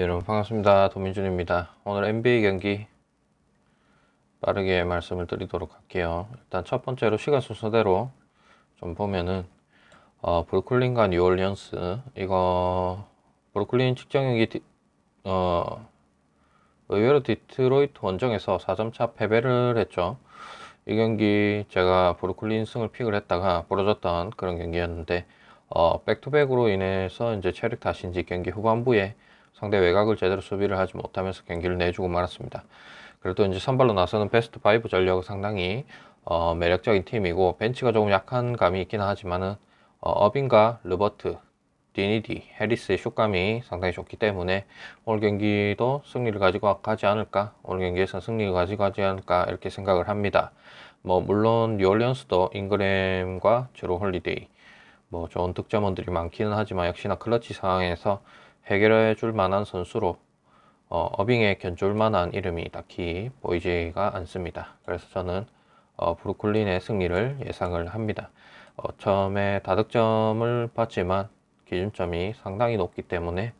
네, 여러분 반갑습니다. 도민준입니다. 오늘 NBA 경기 빠르게 말씀을 드리도록 할게요. 일단 첫 번째로 시간 순서대로 좀 보면은 어, 브루클린과 뉴올리언스 이거 브루클린 직전 경기 디, 어, 의외로 디트로이트 원정에서 4점차 패배를 했죠. 이 경기 제가 브루클린 승을 픽을 했다가 부러졌던 그런 경기였는데 어, 백투백으로 인해서 이제 체력 탓인지 경기 후반부에 상대 외곽을 제대로 수비를 하지 못하면서 경기를 내주고 말았습니다. 그래도 이제 선발로 나서는 베스트 5 전력은 상당히 어, 매력적인 팀이고 벤치가 조금 약한 감이 있긴 하지만은 어, 어빈과 르버트, 디니디, 해리스의 슛감이 상당히 좋기 때문에 오늘 경기도 승리를 가지고 가지 않을까 오늘 경기에서 승리를 가지고 가지 않을까 이렇게 생각을 합니다. 뭐 물론 뉴올리언스도 잉그램과 주로 홀리데이 뭐 좋은 득점원들이 많기는 하지만 역시나 클러치 상황에서 해결해 줄 만한 선수로 어, 어빙에 견줄 만한 이름이 딱히 보이지가 않습니다. 그래서 저는 어, 브루클린의 승리를 예상을 합니다. 어, 처음에 다득점을 봤지만 기준점이 상당히 높기 때문에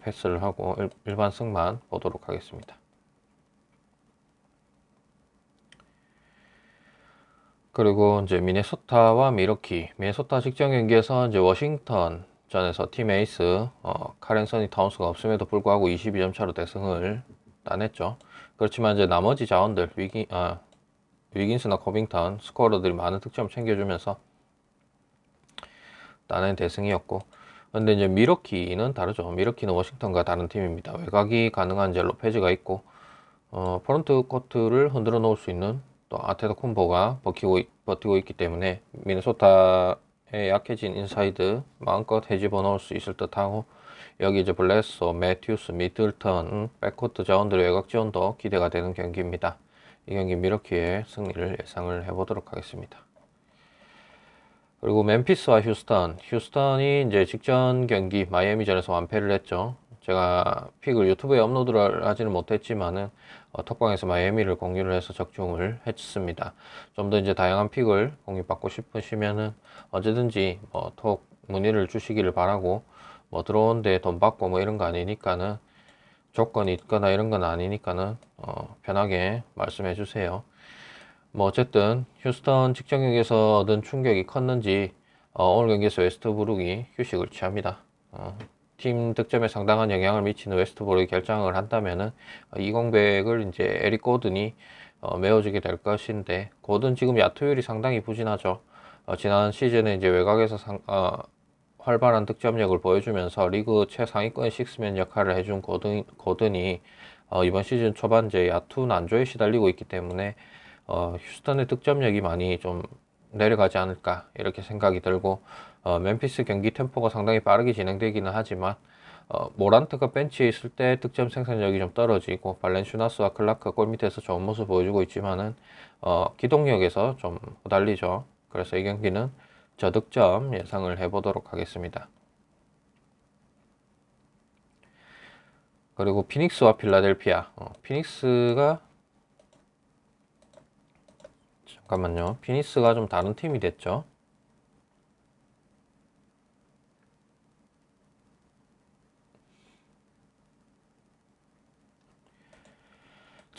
패스를 하고 일, 일반 승만 보도록 하겠습니다. 그리고 이제 미네소타와 미러키, 미네소타 직전 경기에서 이제 워싱턴 전에서 팀 에이스 어, 카렌서니 타운스가 없음에도 불구하고 22점 차로 대승을 따냈죠. 그렇지만 이제 나머지 자원들 위기 아, 위긴스나 코빙턴 스코어러들이 많은 득점 챙겨주면서 따낸 대승이었고 근데 이제 미러키는 다르죠. 미러키는 워싱턴과 다른 팀입니다. 외곽이 가능한 이제 로페즈가 있고 어, 프론트 코트를 흔들어 놓을 수 있는 또 아테도 콤보가 버티고, 버티고 있기 때문에 미네소타 약해진 인사이드 마음껏 해집어 넣을 수 있을 듯하고 여기 이제 블레소, 매튜스, 미들턴, 백코트 자원들의 외곽 지원도 기대가 되는 경기입니다. 이 경기 미러키의 승리를 예상을 해보도록 하겠습니다. 그리고 멤피스와 휴스턴, 휴스턴이 이제 직전 경기 마이애미전에서 완패를 했죠. 제가 픽을 유튜브에 업로드를 하지는 못했지만은 어, 톡방에서 마이애미를 공유를 해서 적중을 했습니다. 좀 더 이제 다양한 픽을 공유받고 싶으시면은 언제든지 뭐 톡 문의를 주시기를 바라고 뭐 들어온데 돈 받고 뭐 이런 거 아니니까는 조건이 있거나 이런 건 아니니까는 어, 편하게 말씀해 주세요. 뭐 어쨌든 휴스턴 직전 경기에서 얻은 충격이 컸는지 어, 오늘 경기에서 웨스트브룩이 휴식을 취합니다. 어, 팀 득점에 상당한 영향을 미치는 웨스트브룩이 결정을 한다면은 이 공백을 이제 에릭 고든이 어, 메워주게 될 것인데 고든 지금 야투율이 상당히 부진하죠. 어, 지난 시즌에 이제 외곽에서 상, 어, 활발한 득점력을 보여주면서 리그 최상위권 식스맨 역할을 해준 고든, 고든이 어, 이번 시즌 초반 제 야투 난조에 시달리고 있기 때문에 어, 휴스턴의 득점력이 많이 좀 내려가지 않을까 이렇게 생각이 들고 어, 멤피스 경기 템포가 상당히 빠르게 진행되기는 하지만 어, 모란트가 벤치에 있을 때 득점 생산력이 좀 떨어지고 발렌슈나스와 클라크 골 밑에서 좋은 모습 보여주고 있지만은 어, 기동력에서 좀 후달리죠. 그래서 이 경기는 저득점 예상을 해보도록 하겠습니다. 그리고 피닉스와 필라델피아. 어, 피닉스가 잠깐만요. 피닉스가 좀 다른 팀이 됐죠.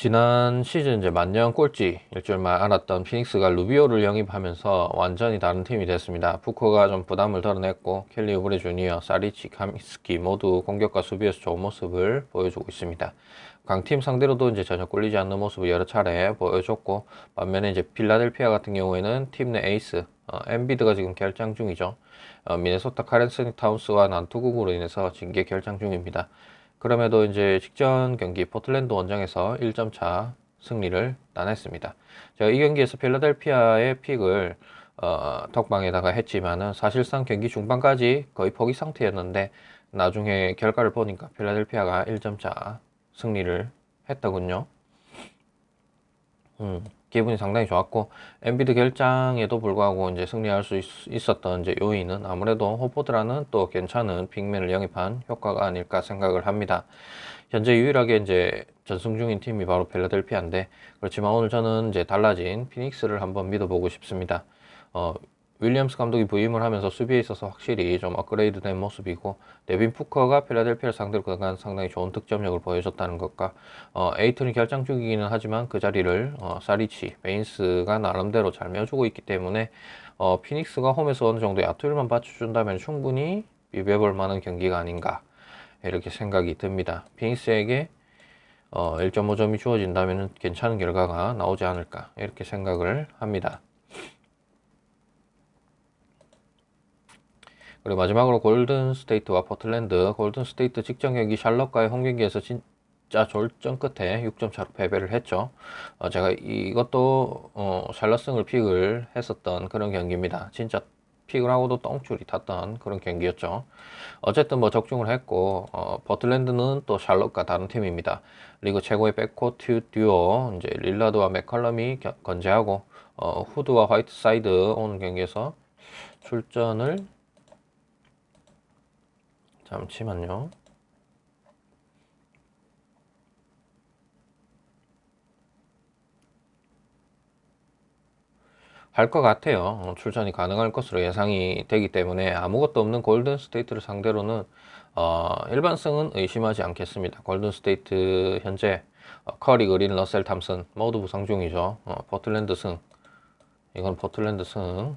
지난 시즌 이제 만년 꼴찌 일 줄만 알았던 피닉스가 루비오를 영입하면서 완전히 다른 팀이 됐습니다. 푸커가 좀 부담을 덜어냈고 켈리 우브레 주니어, 사리치, 카미스키 모두 공격과 수비에서 좋은 모습을 보여주고 있습니다. 강팀 상대로도 이제 전혀 꿀리지 않는 모습을 여러 차례 보여줬고 반면에 이제 필라델피아 같은 경우에는 팀 내 에이스 어, 엠비드가 지금 결장 중이죠. 어, 미네소타 카렌스니 타운스와 난투국으로 인해서 징계 결장 중입니다. 그럼에도 이제 직전 경기 포틀랜드 원정에서 1점 차 승리를 따냈습니다. 제가 이 경기에서 필라델피아의 픽을 어, 톡방에다가 했지만은 사실상 경기 중반까지 거의 포기 상태였는데 나중에 결과를 보니까 필라델피아가 1점 차 승리를 했더군요. 음. 기분이 상당히 좋았고 엔비드 결장에도 불구하고 이제 승리할 수 있, 었던 이제 요인은 아무래도 호포드라는 또 괜찮은 빅맨을 영입한 효과가 아닐까 생각을 합니다. 현재 유일하게 이제 전승 중인 팀이 바로 벨라델피아인데 그렇지만 오늘 저는 이제 달라진 피닉스를 한번 믿어보고 싶습니다. 어, 윌리엄스 감독이 부임을 하면서 수비에 있어서 확실히 좀 업그레이드 된 모습이고 데빈 푸커가 필라델피아를 상대로 그간 상당히 좋은 득점력을 보여줬다는 것과 어, 에이튼이 결장중이기는 하지만 그 자리를 어, 사리치, 베인스가 나름대로 잘 메워주고 있기 때문에 어, 피닉스가 홈에서 어느 정도의 압도율만 받쳐준다면 충분히 비벼볼 만한 경기가 아닌가 이렇게 생각이 듭니다. 피닉스에게 어, 1.5점이 주어진다면 괜찮은 결과가 나오지 않을까 이렇게 생각을 합니다. 그리고 마지막으로 골든 스테이트와 포틀랜드 골든 스테이트 직전 경기 샬럿과의 홈 경기에서 진짜 졸전 끝에 6점 차로 패배를 했죠. 어, 제가 이것도 어, 샬럿승을 픽을 했었던 그런 경기입니다. 진짜 픽을 하고도 똥줄이 탔던 그런 경기였죠. 어쨌든 뭐 적중을 했고 어, 포틀랜드는 또 샬럿과 다른 팀입니다. 리그 최고의 백코트 듀오 이제 릴라드와 맥컬럼이 겨- 건재하고 어, 후드와 화이트사이드 오는 경기에서 출전을 잠시만요. 할 것 같아요. 어, 출전이 가능할 것으로 예상이 되기 때문에 아무것도 없는 골든 스테이트를 상대로는 어, 일반승은 의심하지 않겠습니다. 골든 스테이트 현재 어, 커리, 그린, 러셀, 탐슨 모두 부상 중이죠. 어, 포틀랜드 승 이건 포틀랜드 승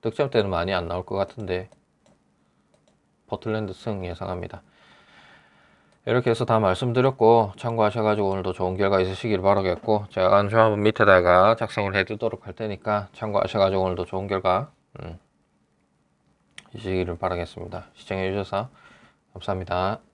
득점대는 많이 안 나올 것 같은데 포틀랜드 승 예상합니다. 이렇게 해서 다 말씀드렸고 참고하셔가지고 오늘도 좋은 결과 있으시길 바라겠고 제가 안조합은 밑에다가 작성을 해두도록 할 테니까 참고하셔가지고 오늘도 좋은 결과 음, 있으시기를 바라겠습니다. 시청해주셔서 감사합니다.